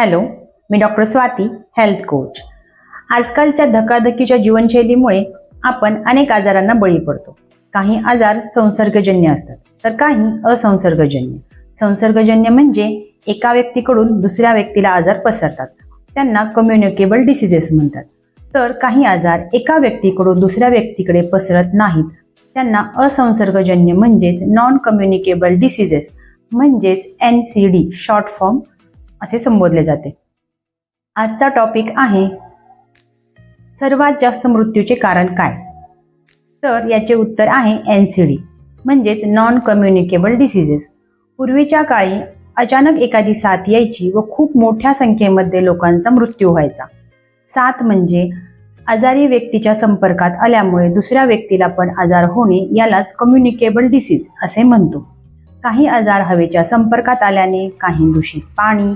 Hello मी doctor Swati health coach. आजकालच्या धकाधकीच्या जीवनशैलीमुळे आपण अनेक आजारांना बळी पडतो. काही आजार संसर्गजन्य असतात तर काही असंसर्गजन्य. संसर्गजन्य म्हणजे एका व्यक्तीकडून दुसऱ्या व्यक्तीला आजार पसरतात. त्यांना कम्युनिकेबल डिसिजेस म्हणतात. तर काही आजार एका व्यक्तीकडून दुसऱ्या व्यक्तीकडे पसरत नाहीत. त्यांना असंसर्गजन्य म्हणजेच नॉन कम्युनिकेबल डिसिजेस म्हणजेच N C D short form असे संबोधले जाते. आजचा टॉपिक आहे सर्वात जास्त मृत्यूचे कारण काय? तर याचे उत्तर आहे एन सी डी म्हणजेच नॉन कम्युनिकेबल डिसिजेस पूर्वीच्या काळी अचानक एखादी साथ यायची व खूप मोठ्या संख्येमध्ये लोकांचा मृत्यू व्हायचा. साथ म्हणजे आजारी व्यक्तीच्या संपर्कात आल्यामुळे दुसऱ्या व्यक्तीला पण आजार होणे यालाच कम्युनिकेबल डिसीज असे म्हणतो. काही आजार हवेच्या संपर्कात आल्याने काही दूषित पाणी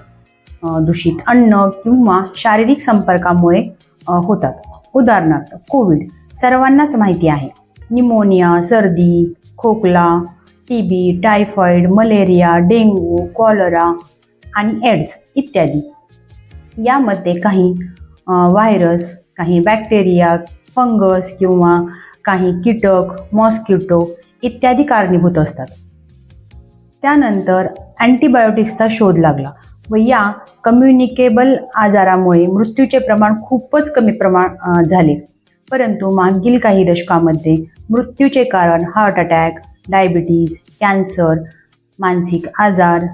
दूषित अन्न किंवा शारीरिक संपर्कामुळे होतात. उदाहरणार्थ कोविड. सर्वांनाच माहिती आहे. निमोनिया सर्दी खोकला T B typhoid malaria dengue cholera आणि एड्स इत्यादी. यामध्ये काही व्हायरस काही बॅक्टेरिया फंगस किंवा काही कीटक मॉस्किटो इत्यादी कारणीभूत असतात. त्यानंतर अँटीबायोटिक्सचा शोध लागला. व या कम्युनिकेबल आजारामुळे मृत्यूचे प्रमाण खूपच कमी प्रमाण झाले. परंतु मागील काही दशकामध्ये मृत्यूचे कारण हार्ट अटॅक डायबिटीज कॅन्सर मानसिक आजार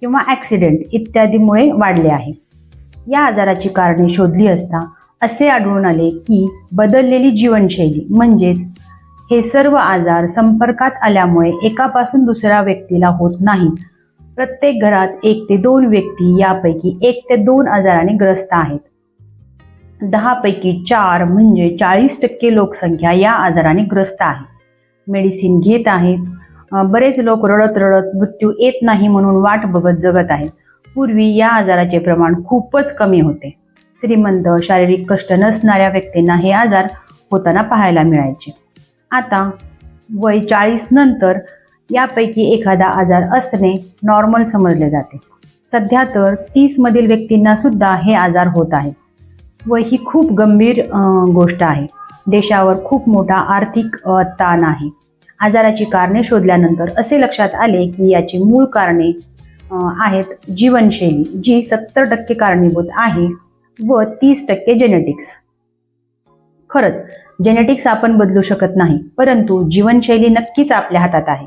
किंवा ॲक्सिडेंट इत्यादीमुळे वाढले आहे. या आजाराची कारणे शोधली असता असे आढळून आले की बदललेली जीवनशैली म्हणजेच हे सर्व आजार संपर्कात आल्यामुळे एकापासून दुसऱ्या व्यक्तीला होत नाहीत. प्रत्येक घरात एक ते दोन व्यक्ती यापैकी एक ते दोन आजाराने ग्रस्त आहेत. दहापैकी चार म्हणजे चाळीस टक्के लोकसंख्या या आजाराने ग्रस्त आहे. मेडिसिन घेत आहेत. बरेच लोक रडत रडत मृत्यू येत नाही म्हणून वाट बघत जगत आहेत. पूर्वी या आजाराचे प्रमाण खूपच कमी होते. श्रीमंत शारीरिक कष्ट नसणाऱ्या व्यक्तींना हे आजार होताना पाहायला मिळायचे. आता वय चाळीस नंतर यापैकी एखादा आजार असणे नॉर्मल समजले जाते. सध्या तर तीसमधील व्यक्तींना सुद्धा हे आजार होत आहे. व ही खूप गंभीर गोष्ट आहे. देशावर खूप मोठा आर्थिक ताण आहे. आजाराची कारणे शोधल्यानंतर असे लक्षात आले की याची मूळ कारणे आहेत जीवनशैली जी सत्तर टक्के कारणीभूत आहे व तीस टक्के जेनेटिक्स खरंच जेनेटिक्स आपण बदलू शकत नाही परंतु जीवनशैली नक्कीच आपल्या हातात आहे.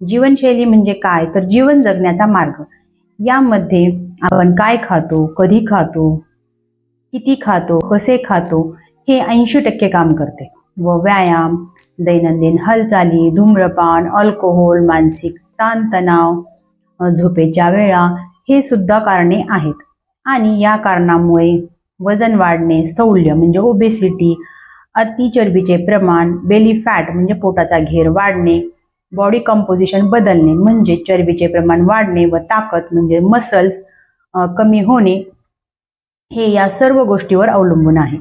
जीवनशैली म्हणजे काय? तर जीवन जगण्याचा मार्ग. यामध्ये आपण काय खातो कधी खातो किती खातो कसे खातो हे ऐंशी टक्के काम करते. व व्यायाम दैनंदिन हालचाली धूम्रपान अल्कोहोल मानसिक ताणतणाव झोपेच्या वेळा हे सुद्धा कारणे आहेत. आणि या कारणामुळे वजन वाढणे स्थौल्य म्हणजे ओबेसिटी अति चरबीचे प्रमाण बेली फॅट म्हणजे पोटाचा घेर वाढणे बॉडी कंपोजिशन बदलणे म्हणजे चरबीचे प्रमाण वाढणे व ताकद म्हणजे मसल्स कमी होणे हे या सर्व गोष्टीवर अवलंबून आहे.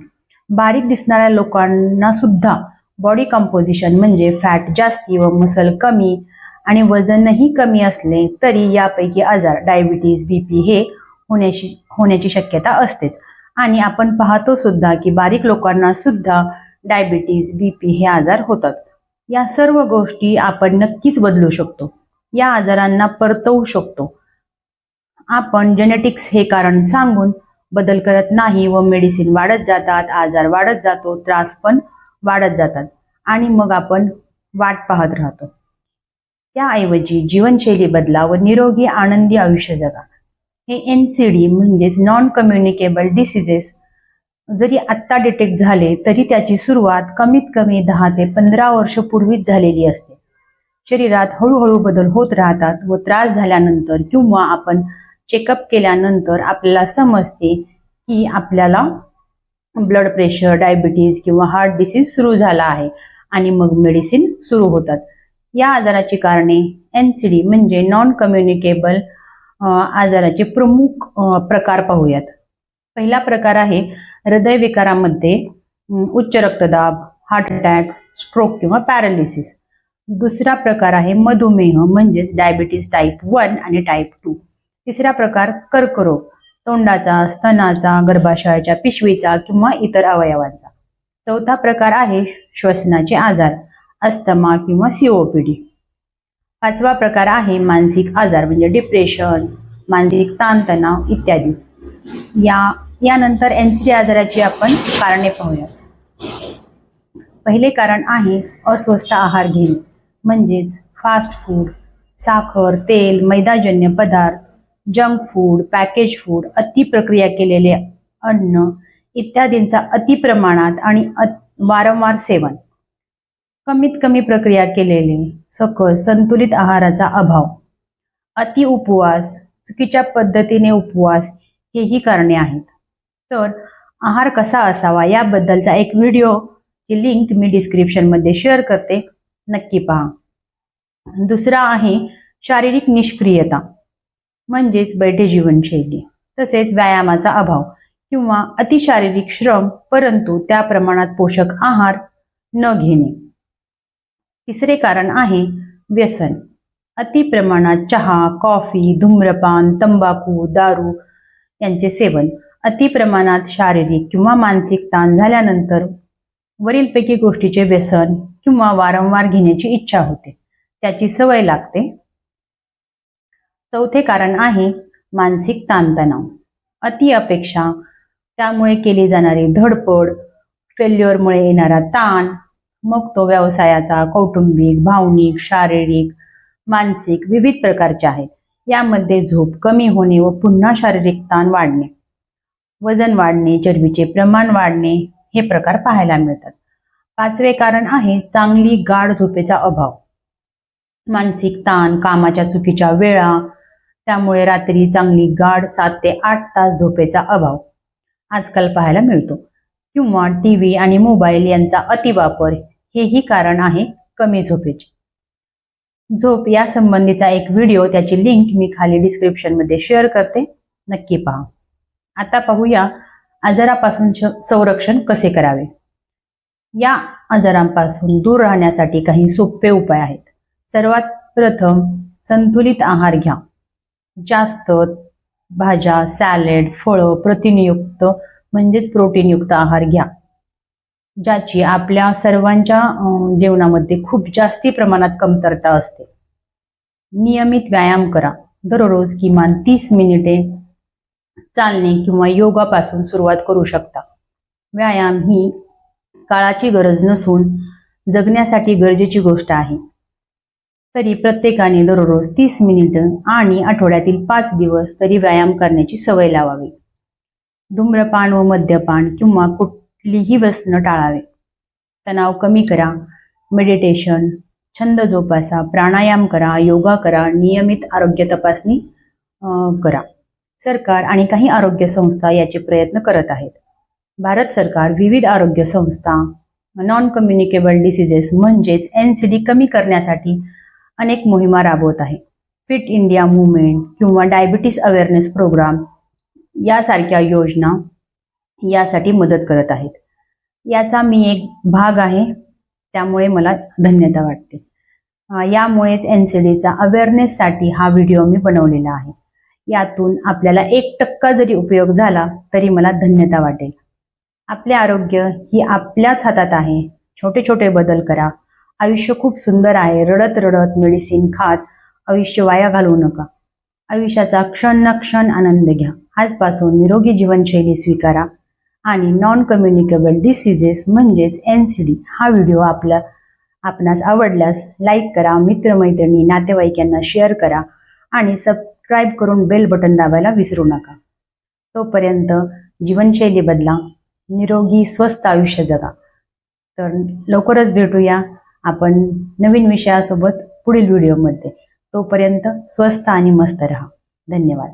बारीक दिसणाऱ्या लोकांना सुद्धा बॉडी कंपोजिशन म्हणजे फॅट जास्ती व मसल कमी आणि वजनही कमी असले तरी यापैकी आजार डायबिटीज बीपी हे होण्याची होण्याची शक्यता असतेच. आणि आपण पाहतो सुद्धा की बारीक लोकांना सुद्धा डायबिटीज बीपी हे आजार होतात. या सर्व गोष्टी आपण नक्कीच बदलू शकतो. या आजारांना परतवू शकतो. आपण जेनेटिक्स हे कारण सांगून बदल करत नाही व मेडिसिन वाढत जातात आजार वाढत जातो त्रास पण वाढत जातात. आणि मग आपण वाट पाहत राहतो. त्याऐवजी जीवनशैली बदला व निरोगी आनंदी आयुष्य जगा. हे एन सी डी म्हणजेच नॉन कम्युनिकेबल डिसिजेस जरी आत्ता डिटेक्ट झाले तरी त्याची सुरुवात कमीत कमी दहा ते पंधरा वर्ष पूर्वीच झालेली असते. शरीरात हळूहळू बदल होत राहतात व त्रास झाल्यानंतर किंवा आपण चेकअप केल्यानंतर आपल्याला समजते की आपल्याला ब्लड प्रेशर डायबिटीज किंवा हार्ट डिसीज सुरू झाला आहे आणि मग मेडिसिन सुरू होतात. या आजाराची कारणे एन सी डी म्हणजे नॉन कम्युनिकेबल आजाराचे प्रमुख प्रकार पाहूयात. पहिला प्रकार आहे हृदयविकारामध्ये उच्च रक्तदाब हार्ट अटॅक स्ट्रोक किंवा पॅरालिसिस दुसरा प्रकार आहे मधुमेह म्हणजेच डायबिटीज टाईप वन आणि टाईप टू तिसरा प्रकार कर्करोग तोंडाचा स्तनाचा गर्भाशयाच्या पिशवीचा किंवा इतर अवयवांचा. चौथा प्रकार आहे श्वसनाचे आजार अस्थमा किंवा सीओपीडी पाचवा प्रकार आहे मानसिक आजार म्हणजे डिप्रेशन मानसिक ताणतणाव इत्यादी. या यानंतर एन सी डी आजाराची आपण कारणे पाहूया. पहिले कारण आहे अस्वस्थ आहार घेणे म्हणजेच फास्ट फूड साखर तेल मैदाजन्य पदार्थ जंक फूड पॅकेज फूड अति प्रक्रिया केलेले अन्न इत्यादींचा अति प्रमाणात आणि अत- वारंवार सेवन. कमीत कमी प्रक्रिया केलेले सकस संतुलित आहाराचा अभाव. अति उपवास चुकीच्या पद्धतीने उपवास हेही कारणे आहेत. तर आहार कसा असावा याबद्दलचा एक व्हिडिओ ची लिंक मी डिस्क्रिप्शनमध्ये शेअर करते. नक्की पहा. दुसरा आहे शारीरिक निष्क्रियता म्हणजेच बैठे जीवनशैली तसेच व्यायामाचा अभाव किंवा अतिशारीरिक श्रम परंतु त्या प्रमाणात पोषक आहार न घेणे. तिसरे कारण आहे व्यसन अति प्रमाणात चहा कॉफी धूम्रपान तंबाखू दारू यांचे सेवन. अति प्रमाणात शारीरिक किंवा मानसिक ताण झाल्यानंतर वरीलपैकी गोष्टीचे व्यसन किंवा वारंवार घेण्याची इच्छा होते. त्याची सवय लागते. चौथे कारण आहे मानसिक ताणतणाव. अति अपेक्षा त्यामुळे केली जाणारी धडपड फेल्युअरमुळे येणारा ताण मग तो व्यवसायाचा कौटुंबिक भावनिक शारीरिक मानसिक विविध प्रकारचे आहेत. यामध्ये झोप कमी होणे व पुन्हा शारीरिक ताण वाढणे. वजन वाढणे चरबीचे प्रमाण वाढणे हे प्रकार पाहायला मिळतात. पाचवे कारण आहे चांगली गाढ झोपेचा अभाव. मानसिक ताण कामाच्या चुकीच्या वेळा त्यामुळे रात्री चांगली गाढ सात ते आठ तास झोपेचा अभाव आजकाल पाहायला मिळतो. किंवा टी व्ही आणि मोबाईल यांचा अतिवापर हेही कारण आहे कमी झोपेचे. झोप या संबंधीचा एक व्हिडिओ त्याची लिंक मी खाली डिस्क्रिप्शनमध्ये शेअर करते. नक्की पहा. आता पाहूया आजारापासून संरक्षण कसे करावे. या आजारांपासून दूर राहण्यासाठी काही सोपे उपाय आहेत. सर्वात प्रथम संतुलित आहार घ्या. जास्त भाज्या सॅलेड फळं प्रथिनयुक्त म्हणजेच प्रोटीनयुक्त आहार घ्या. ज्याची आपल्या सर्वांच्या जेवणामध्ये खूप जास्ती प्रमाणात कमतरता असते. नियमित व्यायाम करा. दररोज किमान तीस मिनिटे चालणे किंवा योगापासून सुरुवात करू शकता. व्यायाम ही काळाची गरज नसून जगण्यासाठी गरजेची गोष्ट आहे. तरी प्रत्येकाने दररोज तीस मिनिटं आणि आठवड्यातील पाच दिवस तरी व्यायाम करण्याची सवय लावावी. धूम्रपान व मद्यपान किंवा कुठलीही व्यसनं टाळावे. तणाव कमी करा. मेडिटेशन छंद जोपासा प्राणायाम करा योगा करा नियमित आरोग्य तपासणी करा. सरकार आणि काही आरोग्य संस्था याचे प्रयत्न करत आहेत. भारत सरकार विविध आरोग्य संस्था नॉन कम्युनिकेबल डिसिजेस म्हणजेच एन सी डी कमी करण्यासाठी अनेक मोहिमा राबवत आहे. फिट इंडिया मुवमेंट किंवा डायबिटीस अवेअरनेस प्रोग्राम यासारख्या योजना यासाठी मदत करत आहेत. याचा मी एक भाग आहे त्यामुळे मला धन्यता वाटते. यामुळेच एन सी डीचा अवेअरनेससाठी हा व्हिडिओ मी बनवलेला आहे. यातून आपल्याला एक टक्का जरी उपयोग झाला तरी मला धन्यता वाटेल. आपले आरोग्य ही आपल्याच हातात आहे. छोटे छोटे बदल करा. आयुष्य खूप सुंदर आहे. रडत रडत मेडिसिन खात आयुष्य वाया घालवू नका. आयुष्याचा क्षण ना क्षण आनंद घ्या. आजपासून निरोगी जीवनशैली स्वीकारा आणि नॉन कम्युनिकेबल डिसिजेस म्हणजेच एन सी डी हा व्हिडिओ आपला आपणास आवडल्यास लाईक करा मित्रमैत्रिणी नातेवाईक यांना शेअर करा आणि सब सबस्क्राईब करून बेल बटन दाबायला विसरू नका. तोपर्यंत जीवनशैली बदला निरोगी स्वस्त आयुष्य जगा. तर लवकरच भेटूया आपण नवीन विषयासोबत पुढील व्हिडिओमध्ये. तोपर्यंत स्वस्त आणि मस्त रहा. धन्यवाद.